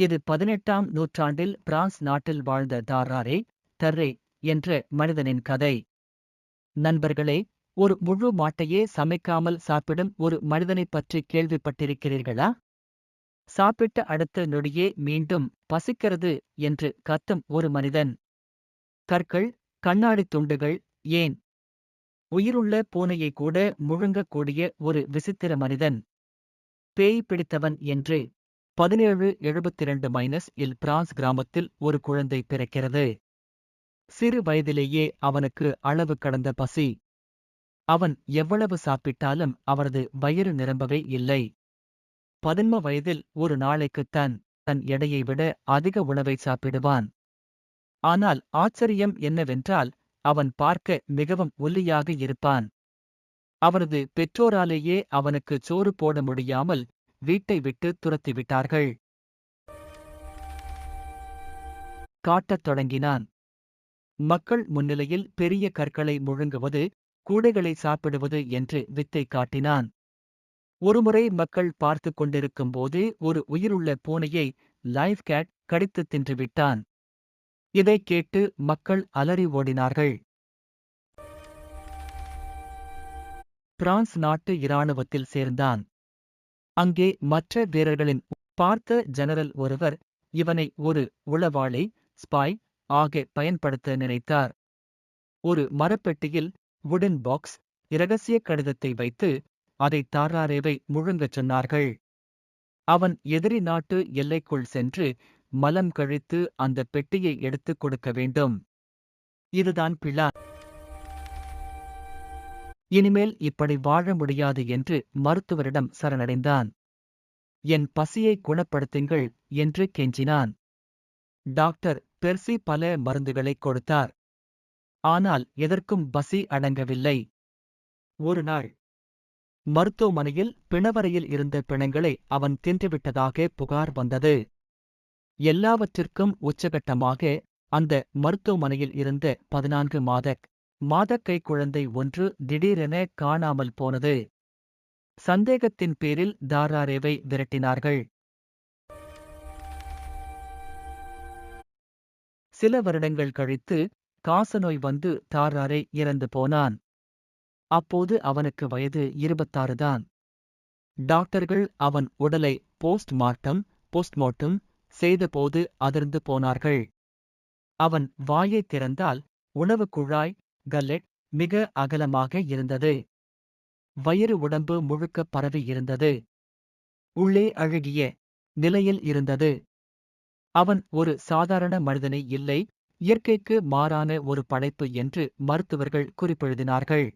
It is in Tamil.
இது பதினெட்டாம் நூற்றாண்டில் பிரான்ஸ் நாட்டில் வாழ்ந்த தாராரே தர்ரே என்ற மனிதனின் கதை. நண்பர்களே ஒரு முழு மாட்டையே சமைக்காமல் சாப்பிடும் ஒரு மனிதனைப் பற்றி கேள்விப்பட்டிருக்கிறீர்களா? சாப்பிட்ட அடுத்த நொடியே மீண்டும் பசிக்கிறது என்று கத்தும் ஒரு மனிதன். கற்கள் கண்ணாடித் துண்டுகள் ஏன்? உயிருள்ள பூனையை கூட முழுங்கக்கூடிய ஒரு விசித்திர மனிதன். பேய் பிடித்தவன் என்று பதினேழு எழுபத்திரண்டு மைனஸ் இல் பிரான்ஸ் கிராமத்தில் ஒரு குழந்தை பிறக்கிறது. சிறு வயதிலேயே அவனுக்கு அளவு கடந்த பசி. அவன் எவ்வளவு சாப்பிட்டாலும் அவரது வயிறு நிரம்பவே இல்லை. பதின்ம வயதில் ஒரு நாளைக்குத்தான் தன் தன் எடையை விட அதிக உணவை சாப்பிடுவான். ஆனால் ஆச்சரியம் என்னவென்றால் அவன் பார்க்க மிகவும் ஒல்லியாக இருப்பான். அவனது பெற்றோராலேயே அவனுக்கு சோறு போட முடியாமல் வீட்டை விட்டு துரத்திவிட்டார்கள் காட்டத் தொடங்கினான். மக்கள் முன்னிலையில் பெரிய கற்களை முழுங்குவது கூடைகளை சாப்பிடுவது என்று வித்தை காட்டினான். ஒருமுறை மக்கள் பார்த்து கொண்டிருக்கும்போது ஒரு உயிருள்ள பூனையை லைஃப் கேட் கடித்து தின்றுவிட்டான் இதைக் கேட்டு மக்கள் அலறி ஓடினார்கள். பிரான்ஸ் நாட்டு இராணுவத்தில் சேர்ந்தான். அங்கே மற்ற வீரர்களின் பார்த்த ஜெனரல் ஒருவர் இவனை ஒரு உளவாளி ஸ்பாய் ஆக பயன்படுத்த நினைத்தார். ஒரு மரப்பெட்டியில் வுடன் பாக்ஸ் இரகசிய கடிதத்தை வைத்து அதை தாராரேவை முழுங்கச் சொன்னார்கள். அவன் எதிரி நாட்டு எல்லைக்குள் சென்று மலம் கழித்து அந்த பெட்டியை எடுத்துக் கொடுக்க வேண்டும். இதுதான் பிழா இனிமேல் இப்படி வாழ முடியாது என்று மருத்துவரிடம் சரணடைந்தான். என் பசியை குணப்படுத்துங்கள் என்று கெஞ்சினான். டாக்டர் பெர்சி பல மருந்துகளைக் கொடுத்தார். ஆனால் எதற்கும் பசி அடங்கவில்லை. ஒரு நாள் மருத்துவமனையில் பிணவரையில் இருந்த பிணங்களை அவன் தின்றுவிட்டதாக புகார் வந்தது. எல்லாவற்றிற்கும் உச்சகட்டமாக அந்த மருத்துவமனையில் இருந்த பதினான்கு மாத மாதக்கை குழந்தை ஒன்று திடீரென காணாமல் போனது. சந்தேகத்தின் பேரில் தாராரேவை விரட்டினார்கள். சில வருடங்கள் கழித்து காசநோய் வந்து தாராரே இறந்து போனான். அப்போது அவனுக்கு வயது இருபத்தாறு தான். டாக்டர்கள் அவன் உடலை போஸ்ட் மார்ட்டம் போஸ்ட்மார்ட்டம் செய்தபோது அதிர்ந்து போனார்கள். அவன் வாயை திறந்தால் உணவு குழாய் கல்லெட் மிக அகலமாக இருந்தது. வயிறு உடம்பு முழுக்க பரவி இருந்தது. உள்ளே அழுகிய நிலையில் இருந்தது. அவன் ஒரு சாதாரண மனிதனை இல்லை இயற்கைக்கு மாறான ஒரு படைப்பு என்று மருத்துவர்கள் குறிப்பெழுதினார்கள்.